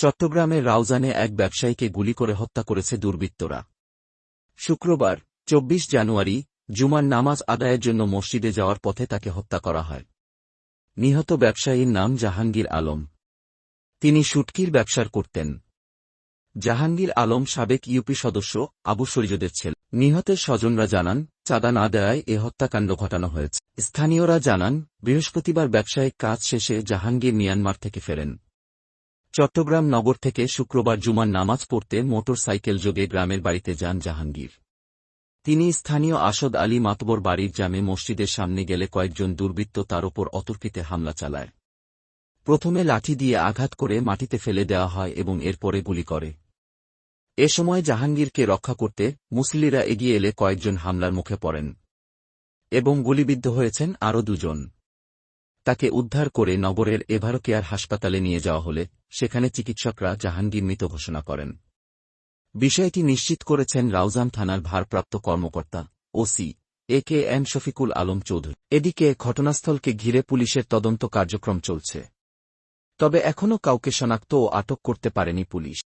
চট্টগ্রামের রাউজানে এক ব্যবসায়ীকে গুলি করে হত্যা করেছে দুর্বৃত্তরা। শুক্রবার, চব্বিশ জানুয়ারি, জুমার নামাজ আদায়ের জন্য মসজিদে যাওয়ার পথে তাকে হত্যা করা হয়। নিহত ব্যবসায়ীর নাম জাহাঙ্গীর আলম। তিনি শুটকির ব্যবসার করতেন। জাহাঙ্গীর আলম সাবেক ইউপি সদস্য আবু শরীজদের ছেলে। নিহতের স্বজনরা জানান, চাঁদা না দেওয়ায় এ হত্যাকাণ্ড ঘটানো হয়েছে। স্থানীয়রা জানান, বৃহস্পতিবার ব্যবসায়িক কাজ শেষে জাহাঙ্গীর মিয়ানমার থেকে ফেরেন। চট্টগ্রাম নগর থেকে শুক্রবার জুমার নামাজ পড়তে মোটর সাইকেল যোগে গ্রামের বাড়িতে যান জাহাঙ্গীর। তিনি স্থানীয় আসদ আলী মাতবর বাড়ির জামে মসজিদের সামনে গেলে কয়েকজন দুর্বৃত্ত তার ওপর অতর্কিতে হামলা চালায়। প্রথমে লাঠি দিয়ে আঘাত করে মাটিতে ফেলে দেওয়া হয় এবং এরপরে গুলি করে। এ সময় জাহাঙ্গীরকে রক্ষা করতে মুসলিরা এগিয়ে এলে কয়েকজন হামলার মুখে পড়েন এবং গুলিবিদ্ধ হয়েছেন আরও দুজন। তাকে উদ্ধার করে নগরের এভারো কেয়ার হাসপাতালে নিয়ে যাওয়া হলে সেখানে চিকিৎসকরা জাহাঙ্গীর মৃত ঘোষণা করেন। বিষয়টি নিশ্চিত করেছেন রাউজান থানার ভারপ্রাপ্ত কর্মকর্তা OC A K M Shafiqul Alam Chowdhury. এদিকে ঘটনাস্থলকে ঘিরে পুলিশের তদন্ত কার্যক্রম চলছে। তবে এখনও কাউকে শনাক্ত ও আটক করতে পারেনি পুলিশ।